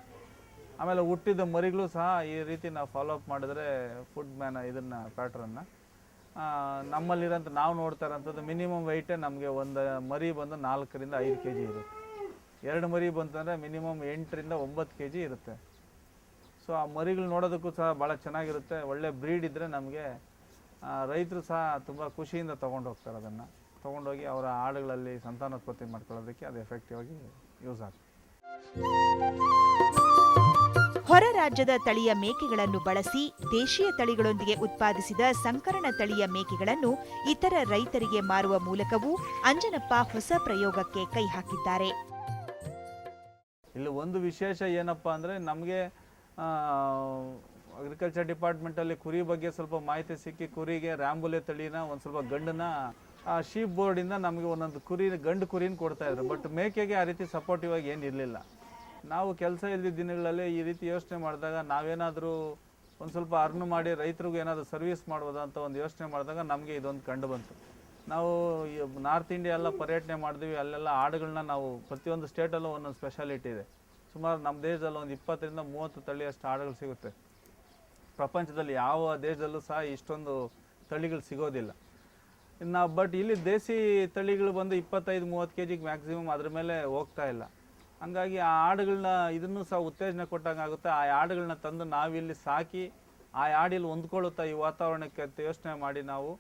ಆಮೇಲೆ ಹುಟ್ಟಿದ ಮರಿಗಳು ಸಹ ಈ ರೀತಿ ನಾವು ಫಾಲೋ ಅಪ್ ಮಾಡಿದ್ರೆ ಫುಡ್ ಮ್ಯಾನ್ ಇದನ್ನು ಪ್ಯಾಟ್ರನ್ನ ನಮ್ಮಲ್ಲಿರೋಂಥ ನಾವು ನೋಡ್ತಾ ಇರೋಂಥದ್ದು ಮಿನಿಮಮ್ ವೆಯ್ಟೇ ನಮಗೆ ಒಂದು ಮರಿ ಬಂದು ನಾಲ್ಕರಿಂದ ಐದು ಕೆ ಜಿ ಇರುತ್ತೆ. ಎರಡು ಮರಿ ಬಂತಂದರೆ ಮಿನಿಮಮ್ ಎಂಟರಿಂದ ಒಂಬತ್ತು ಕೆ ಜಿ ಇರುತ್ತೆ. ಸೊ ಆ ಮರಿಗಳು ನೋಡೋದಕ್ಕೂ ಸಹ ಭಾಳ ಚೆನ್ನಾಗಿರುತ್ತೆ. ಒಳ್ಳೆ ಬ್ರೀಡ್ ಇದ್ದರೆ ನಮಗೆ ರೈತರು ಸಹ ತುಂಬ ಖುಷಿಯಿಂದ ತೊಗೊಂಡು ಹೋಗ್ತಾರೆ ಅದನ್ನು. ತೊಗೊಂಡೋಗಿ ಅವರ ಆಡುಗಳಲ್ಲಿ ಸಂತಾನೋತ್ಪತ್ತಿ ಮಾಡ್ಕೊಳ್ಳೋದಕ್ಕೆ ಅದು ಎಫೆಕ್ಟಿವ್ ಆಗಿ ಯೂಸ್ ಆಗ್ತದೆ ಹೊರ ರಾಜ್ಯದ ತಳಿಯ ಮೇಕೆಗಳನ್ನು ಬಳಸಿ ದೇಶೀಯ ತಳಿಗಳೊಂದಿಗೆ ಉತ್ಪಾದಿಸಿದ ಸಂಕರಣ ತಳಿಯ ಮೇಕೆಗಳನ್ನು ಇತರ ರೈತರಿಗೆ ಮಾರುವ ಮೂಲಕವೂ ಅಂಜನಪ್ಪ ಹೊಸ ಪ್ರಯೋಗಕ್ಕೆ ಕೈ ಹಾಕಿದ್ದಾರೆ. ಇಲ್ಲಿ ಒಂದು ವಿಶೇಷ ಏನಪ್ಪ ಅಂದರೆ ನಮಗೆ ಅಗ್ರಿಕಲ್ಚರ್ ಡಿಪಾರ್ಟ್ಮೆಂಟಲ್ಲಿ ಕುರಿ ಬಗ್ಗೆ ಸ್ವಲ್ಪ ಮಾಹಿತಿ ಸಿಕ್ಕಿ ಕುರಿಗೆ ರಾಂಬುಲೆ ತಳಿನ ಒಂದು ಸ್ವಲ್ಪ ಗಂಡನ ಆ ಶೀಪ್ ಬೋರ್ಡಿಂದ ನಮಗೆ ಒಂದೊಂದು ಕುರಿ, ಗಂಡು ಕುರಿನ ಕೊಡ್ತಾ ಇದ್ರು. ಬಟ್ ಮೇಕೆಗೆ ಆ ರೀತಿ ಸಪೋರ್ಟಿವ್ ಆಗಿ ಏನು ಇರಲಿಲ್ಲ. ನಾವು ಕೆಲಸ ಇಲ್ಲದ ದಿನಗಳಲ್ಲಿ ಈ ರೀತಿ ಯೋಚನೆ ಮಾಡಿದಾಗ ನಾವೇನಾದರೂ ಒಂದು ಸ್ವಲ್ಪ ಅರ್ನ್ ಮಾಡಿ ರೈತರಿಗೂ ಏನಾದರೂ ಸರ್ವಿಸ್ ಮಾಡ್ಬೋದಾ ಅಂತ ಒಂದು ಯೋಚನೆ ಮಾಡಿದಾಗ ನಮಗೆ ಇದೊಂದು ಕಂಡು ಬಂತು. ನಾವು ನಾರ್ತ್ ಇಂಡಿಯಾ ಎಲ್ಲ ಪರ್ಯಟನೆ ಮಾಡಿದ್ವಿ, ಅಲ್ಲೆಲ್ಲ ಆಡುಗಳನ್ನ ನಾವು ಪ್ರತಿಯೊಂದು ಸ್ಟೇಟಲ್ಲೂ ಒಂದೊಂದು ಸ್ಪೆಷಾಲಿಟಿ ಇದೆ. ಸುಮಾರು ನಮ್ಮ ದೇಶದಲ್ಲಿ ಒಂದು ಇಪ್ಪತ್ತರಿಂದ ಮೂವತ್ತು ತಳಿಯಷ್ಟು ಹಾಡುಗಳು ಸಿಗುತ್ತೆ. ಪ್ರಪಂಚದಲ್ಲಿ ಯಾವ ದೇಶದಲ್ಲೂ ಸಹ ಇಷ್ಟೊಂದು ತಳಿಗಳು ಸಿಗೋದಿಲ್ಲ. ಇನ್ನು ಬಟ್ ಇಲ್ಲಿ ದೇಸಿ ತಳಿಗಳು ಬಂದು ಇಪ್ಪತ್ತೈದು, ಮೂವತ್ತು ಕೆ ಜಿಗೆ ಮ್ಯಾಕ್ಸಿಮಮ್ ಅದ್ರ ಮೇಲೆ ಹೋಗ್ತಾ ಇಲ್ಲ. ಹಂಗಾಗಿ ಆ ಆಡುಗಳನ್ನ ಇದನ್ನು ಸಹ ಉತ್ತೇಜನ ಕೊಟ್ಟಂಗೆ ಆಗುತ್ತೆ. ಆ ಆಡುಗಳನ್ನ ತಂದು ನಾವಿಲ್ಲಿ ಸಾಕಿ ಆ ಆಡಿಲ್ಲಿ ಹೊಂದ್ಕೊಳ್ಳುತ್ತಾ ಈ ವಾತಾವರಣಕ್ಕೆ ಅಂತ ಯೋಚನೆ ಮಾಡಿ ನಾವು.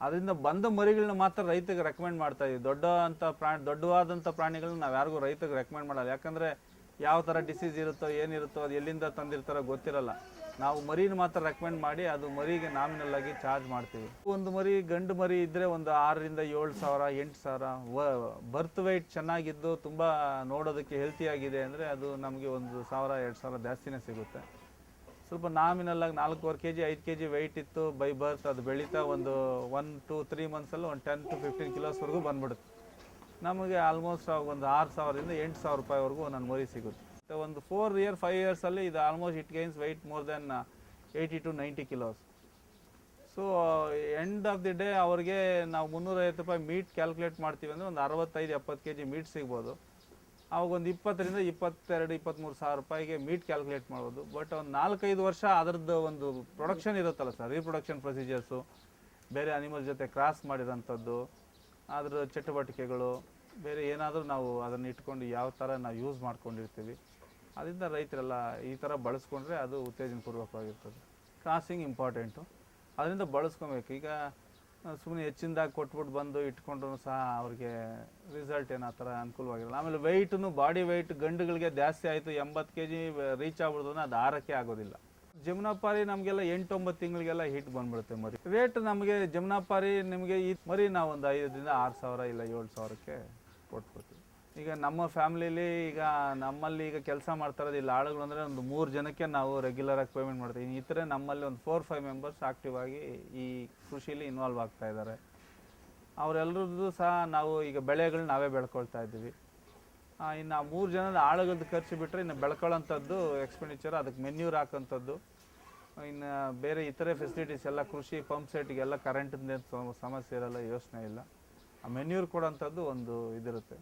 ಅದರಿಂದ ಬಂದ ಮರಿಗಳನ್ನ ಮಾತ್ರ ರೈತಗೆ ರೆಕಮೆಂಡ್ ಮಾಡ್ತಾ ಇದೀವಿ. ದೊಡ್ಡ ಅಂತ ಪ್ರಾಣಿ, ದೊಡ್ಡವಾದಂಥ ಪ್ರಾಣಿಗಳನ್ನ ನಾವು ಯಾರಿಗೂ ರೈತಗೆ ರೆಕಮೆಂಡ್ ಮಾಡಲ್ಲ. ಯಾಕಂದರೆ ಯಾವ ಥರ ಡಿಸೀಸ್ ಇರುತ್ತೋ, ಏನಿರುತ್ತೋ, ಅದು ಎಲ್ಲಿಂದ ತಂದಿರ್ತಾರೋ ಗೊತ್ತಿರಲ್ಲ. ನಾವು ಮರಿನ ಮಾತ್ರ ರೆಕಮೆಂಡ್ ಮಾಡಿ ಅದು ಮರಿಗೆ ನಾಮಿನಲ್ ಆಗಿ ಚಾರ್ಜ್ ಮಾಡ್ತೀವಿ. ಒಂದು ಮರಿ ಗಂಡು ಮರಿ ಇದ್ದರೆ ಒಂದು ಆರರಿಂದ ಏಳು ಸಾವಿರ, ಎಂಟು ಸಾವಿರ ಬರ್ತ್ ವೆಯ್ಟ್ ಚೆನ್ನಾಗಿದ್ದು ತುಂಬ ನೋಡೋದಕ್ಕೆ ಹೆಲ್ತಿ ಆಗಿದೆ ಅಂದರೆ ಅದು ನಮಗೆ ಒಂದು ಸಾವಿರ, ಎರಡು ಸಾವಿರ ಜಾಸ್ತಿನೇ ಸಿಗುತ್ತೆ. ಸ್ವಲ್ಪ ನಾಮಿನಲ್ ಆಗಿ ನಾಲ್ಕೂವರೆ ಕೆ ಜಿ ಐದು ಕೆ ಜಿ ವೆಯ್ಟ್ ಇತ್ತು ಬೈ ಬರ್ತ್ ಅದು ಬೆಳೀತಾ ಒಂದು ಒನ್ ಟು ತ್ರೀ ಮಂತ್ಸಲ್ಲಿ ಒಂದು ಟೆನ್ ಟು ಫಿಫ್ಟೀನ್ ಕಿಲೋಸ್ವರೆಗೂ ಬಂದ್ಬಿಡುತ್ತೆ. ನಮಗೆ ಆಲ್ಮೋಸ್ಟ್ ಒಂದು ಆರು ಸಾವಿರದಿಂದ ಎಂಟು ಸಾವಿರ ರೂಪಾಯಿವರೆಗೂ ನನ್ನ ಮರಿ ಸಿಗುತ್ತೆ. ಒಂದು ಫೋರ್ ಇಯರ್ ಫೈವ್ ಇಯರ್ಸಲ್ಲಿ ಇದು almost it gains weight more then eighty to ninety kilos so end of the day ಅವ್ರಿಗೆ ನಾವು ಮುನ್ನೂರೈವತ್ತು ರೂಪಾಯಿ ಮೀಟ್ ಕ್ಯಾಲ್ಕುಲೇಟ್ ಮಾಡ್ತೀವಿ ಅಂದರೆ ಒಂದು ಅರವತ್ತೈದು, ಎಪ್ಪತ್ತು ಕೆ ಜಿ ಮೀಟ್ ಸಿಗ್ಬೋದು. ಅವಾಗ ಒಂದು ಇಪ್ಪತ್ತರಿಂದ ಇಪ್ಪತ್ತೆರಡು ಇಪ್ಪತ್ತ್ಮೂರು ಸಾವಿರ ರೂಪಾಯಿಗೆ ಮೀಟ್ ಕ್ಯಾಲ್ಕುಲೇಟ್ ಮಾಡ್ಬೋದು. ಬಟ್ ಒಂದು ನಾಲ್ಕೈದು ವರ್ಷ ಅದರದ್ದು ಒಂದು ಪ್ರೊಡಕ್ಷನ್ ಇರುತ್ತಲ್ಲ ಸರ್ ರೀಪ್ರೊಡಕ್ಷನ್ ಪ್ರೊಸೀಜರ್ಸು ಬೇರೆ ಅನಿಮಲ್ ಜೊತೆ ಕ್ರಾಸ್ ಮಾಡಿರೋಂಥದ್ದು ಅದರ ಚಟುವಟಿಕೆಗಳು, ಬೇರೆ ಏನಾದರೂ ನಾವು ಅದನ್ನು ಇಟ್ಕೊಂಡು ಯಾವ ಥರ ನಾವು ಯೂಸ್ ಮಾಡ್ಕೊಂಡಿರ್ತೀವಿ. ಅದರಿಂದ ರೈತರೆಲ್ಲ ಈ ಥರ ಬಳಸ್ಕೊಂಡ್ರೆ ಅದು ಉತ್ತೇಜನಪೂರ್ವಕವಾಗಿರ್ತದೆ. ಕ್ರಾಸಿಂಗ್ ಇಂಪಾರ್ಟೆಂಟು ಅದರಿಂದ ಬಳಸ್ಕೊಬೇಕು. ಈಗ ಸುಮ್ಮನೆ ಹೆಚ್ಚಿನದಾಗಿ ಕೊಟ್ಬಿಟ್ಟು ಬಂದು ಇಟ್ಕೊಂಡ್ರು ಸಹ ಅವ್ರಿಗೆ ರಿಸಲ್ಟ್ ಏನು ಆ ಥರ ಅನುಕೂಲವಾಗಿರಲ್ಲ. ಆಮೇಲೆ ವೆಯ್ಟು ಬಾಡಿ ವೆಯ್ಟ್ ಗಂಡುಗಳಿಗೆ ಜಾಸ್ತಿ ಆಯಿತು, ಎಂಬತ್ತು ಕೆ ಜಿ ರೀಚ್ ಆಗ್ಬಿಡ್ದು ಅದು ಆರಕ್ಕೆ ಆಗೋದಿಲ್ಲ. ಜಮುನಾಪಾರಿ ನಮಗೆಲ್ಲ ಎಂಟೊಂಬತ್ತು ತಿಂಗಳಿಗೆಲ್ಲ ಹಿಟ್ ಬಂದ್ಬಿಡುತ್ತೆ ಮರಿ. ರೇಟ್ ನಮಗೆ ಜಮುನಾಪಾರಿ ನಿಮಗೆ ಈ ಮರಿ ನಾವು ಒಂದು ಐದರಿಂದ ಆರು ಸಾವಿರ ಇಲ್ಲ ಏಳು ಸಾವಿರಕ್ಕೆ ಕೊಟ್ಬಿಡ್ತೀವಿ. ಈಗ ನಮ್ಮ ಫ್ಯಾಮಿಲಿಲಿ ಈಗ ನಮ್ಮಲ್ಲಿ ಈಗ ಕೆಲಸ ಮಾಡ್ತಾ ಇರೋದು ಇಲ್ಲಿ ಆಳುಗಳು ಅಂದರೆ ಒಂದು ಮೂರು ಜನಕ್ಕೆ ನಾವು ರೆಗ್ಯುಲರ್ ಆಗಿ ಪೇಮೆಂಟ್ ಮಾಡ್ತೀವಿ. ಈ ಥರ ನಮ್ಮಲ್ಲಿ ಒಂದು ಫೋರ್ ಫೈವ್ ಮೆಂಬರ್ಸ್ ಆಕ್ಟಿವ್ ಆಗಿ ಈ ಕೃಷಿಲಿ ಇನ್ವಾಲ್ವ್ ಆಗ್ತಾ ಇದ್ದಾರೆ. ಅವರೆಲ್ಲರದ್ದು ಸಹ ನಾವು ಈಗ ಬೆಳೆಗಳು ನಾವೇ ಬೆಳ್ಕೊಳ್ತಾ ಇದ್ದೀವಿ. ಇನ್ನು ಆ ಮೂರು ಜನದ ಆಳುಗಳದ್ದು ಖರ್ಚು ಬಿಟ್ಟರೆ ಇನ್ನು ಬೆಳ್ಕೊಳ್ಳೋಂಥದ್ದು ಎಕ್ಸ್ಪೆಂಡಿಚರ್ ಅದಕ್ಕೆ ಮೆನ್ಯೂರ್ ಹಾಕೋಂಥದ್ದು ಇನ್ನು ಬೇರೆ ಇತರೆ ಫೆಸಿಲಿಟೀಸ್ ಎಲ್ಲ, ಕೃಷಿ ಪಂಪ್ ಸೆಟ್ಗೆಲ್ಲ ಕರೆಂಟಿಂದ ಸಮಸ್ಯೆ ಇರಲ್ಲ, ಯೋಚನೆ ಇಲ್ಲ. ಆ ಮೆನ್ಯೂರ್ ಕೊಡೋಂಥದ್ದು ಒಂದು ಇದಿರುತ್ತೆ.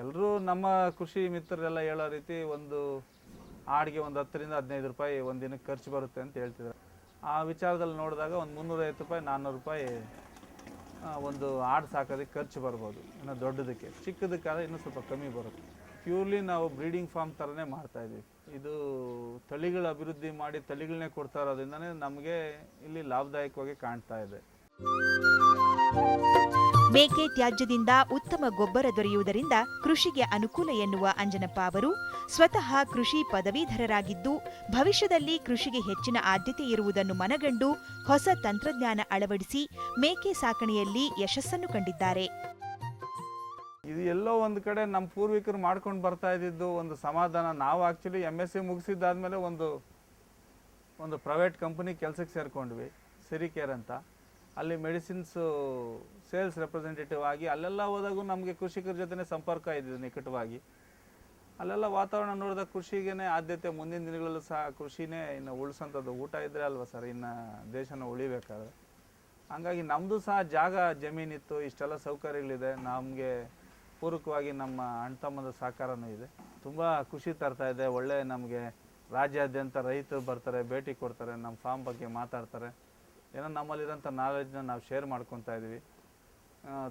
ಎಲ್ಲರೂ ನಮ್ಮ ಕೃಷಿ ಮಿತ್ರರೆಲ್ಲ ಹೇಳೋ ರೀತಿ ಒಂದು ಆಡಿಗೆ ಒಂದು ಹತ್ತರಿಂದ ಹದಿನೈದು ರೂಪಾಯಿ ಒಂದು ದಿನಕ್ಕೆ ಖರ್ಚು ಬರುತ್ತೆ ಅಂತ ಹೇಳ್ತಿದ್ದಾರೆ. ಆ ವಿಚಾರದಲ್ಲಿ ನೋಡಿದಾಗ ಒಂದು ಮುನ್ನೂರೈವತ್ತು ರೂಪಾಯಿ, ನಾನ್ನೂರು ರೂಪಾಯಿ ಒಂದು ಆಡು ಸಾಕೋದಕ್ಕೆ ಖರ್ಚು ಬರ್ಬೋದು. ಇನ್ನು ದೊಡ್ಡದಕ್ಕೆ. ಚಿಕ್ಕದಕ್ಕಾದ್ರೆ ಇನ್ನೂ ಸ್ವಲ್ಪ ಕಮ್ಮಿ ಬರುತ್ತೆ. ಪ್ಯೂರ್ಲಿ ನಾವು ಬ್ರೀಡಿಂಗ್ ಫಾರ್ಮ್ ಥರನೇ ಮಾಡ್ತಾಯಿದ್ವಿ ಇದು ತಳಿಗಳ ಅಭಿವೃದ್ಧಿ ಮಾಡಿ ತಳಿಗಳನ್ನೇ ಕೊಡ್ತಾ ಇರೋದ್ರಿಂದನೇ ನಮಗೆ ಇಲ್ಲಿ ಲಾಭದಾಯಕವಾಗಿ ಕಾಣ್ತಾ ಇದೆ. ಮೇಕೆ ತ್ಯಾಜ್ಯದಿಂದ ಉತ್ತಮ ಗೊಬ್ಬರ ದೊರೆಯುವುದರಿಂದ ಕೃಷಿಗೆ ಅನುಕೂಲ ಎನ್ನುವ ಅಂಜನಪ್ಪ ಅವರು ಸ್ವತಃ ಕೃಷಿ ಪದವೀಧರರಾಗಿದ್ದು, ಭವಿಷ್ಯದಲ್ಲಿ ಕೃಷಿಗೆ ಹೆಚ್ಚಿನ ಆದ್ಯತೆ ಇರುವುದನ್ನು ಮನಗಂಡು ಹೊಸ ತಂತ್ರಜ್ಞಾನ ಅಳವಡಿಸಿ ಮೇಕೆ ಸಾಕಣೆಯಲ್ಲಿ ಯಶಸ್ಸನ್ನು ಕಂಡಿದ್ದಾರೆ. ಇದು ಎಲ್ಲೋ ಒಂದು ಕಡೆ ನಮ್ಮ ಪೂರ್ವಿಕರು ಮಾಡ್ಕೊಂಡು ಬರ್ತಾ ಇದ್ದಿದ್ದು ಒಂದು ಸಮಾಧಾನ. ನಾವು ಆಕ್ಚುಲಿ ಎಂ ಎಸ್ ಸಿ ಮುಗಿಸಿದ್ದಾದ್ಮೇಲೆ ಒಂದು ಒಂದು ಪ್ರೈವೇಟ್ ಕಂಪನಿ ಕೆಲಸಕ್ಕೆ ಸೇರಿಕೊಂಡ್ವಿ ಸಿರಿಕೇರ್ ಅಂತ. ಅಲ್ಲಿ ಮೆಡಿಸಿನ್ಸು ಸೇಲ್ಸ್ ರೆಪ್ರೆಸೆಂಟೇಟಿವ್ ಆಗಿ ಅಲ್ಲೆಲ್ಲ ಹೋದಾಗೂ ನಮಗೆ ಕೃಷಿಕರ ಜೊತೆ ಸಂಪರ್ಕ ಇದ್ದಿದ್ದು ನಿಕಟವಾಗಿ. ಅಲ್ಲೆಲ್ಲ ವಾತಾವರಣ ನೋಡಿದಾಗ ಕೃಷಿಗೇನೆ ಆದ್ಯತೆ ಮುಂದಿನ ದಿನಗಳಲ್ಲೂ ಸಹ ಕೃಷಿನೇ ಇನ್ನು ಉಳಿಸೋಂಥದ್ದು ಊಟ ಇದ್ದರೆ ಅಲ್ವಾ ಸರ್? ಇನ್ನು ದೇಶನ ಉಳಿಬೇಕಾದ್ರೆ. ಹಂಗಾಗಿ ನಮ್ಮದು ಸಹ ಜಾಗ ಜಮೀನಿತ್ತು, ಇಷ್ಟೆಲ್ಲ ಸೌಕರ್ಯಗಳಿದೆ. ನಮಗೆ ಪೂರಕವಾಗಿ ನಮ್ಮ ಅಣ್ಣ ತಮ್ಮದ ಸಹಕಾರನೂ ಇದೆ. ತುಂಬ ಖುಷಿ ತರ್ತಾ ಇದೆ. ಒಳ್ಳೆ ನಮಗೆ ರಾಜ್ಯಾದ್ಯಂತ ರೈತರು ಬರ್ತಾರೆ, ಭೇಟಿ ಕೊಡ್ತಾರೆ, ನಮ್ಮ ಫಾರ್ಮ್ ಬಗ್ಗೆ ಮಾತಾಡ್ತಾರೆ. ಏನೋ ನಮ್ಮಲ್ಲಿರೋಂಥ ನಾಲೆಜ್ನ ನಾವು ಶೇರ್ ಮಾಡ್ಕೊತಾ ಇದ್ದೀವಿ.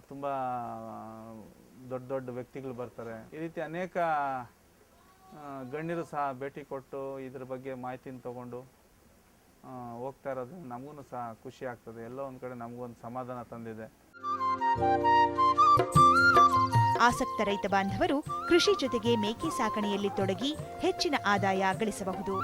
ತುಂಬ ದೊಡ್ಡ ದೊಡ್ಡ ವ್ಯಕ್ತಿಗಳು ಬರ್ತಾರೆ. ಈ ರೀತಿ ಅನೇಕ ಗಣ್ಯರು ಸಹ ಭೇಟಿ ಕೊಟ್ಟು ಇದ್ರ ಬಗ್ಗೆ ಮಾಹಿತಿನ ತಗೊಂಡು ಹೋಗ್ತಾ ಇರೋದು ನಮಗೂ ಸಹ ಖುಷಿ ಆಗ್ತದೆ. ಎಲ್ಲೋ ಒಂದು ಕಡೆ ನಮಗೊಂದು ಸಮಾಧಾನ ತಂದಿದೆ. ಆಸಕ್ತ ರೈತ ಬಾಂಧವರು ಕೃಷಿ ಜೊತೆಗೆ ಮೇಕೆ ಸಾಕಣೆಯಲ್ಲಿ ತೊಡಗಿ ಹೆಚ್ಚಿನ ಆದಾಯ ಗಳಿಸಬಹುದು.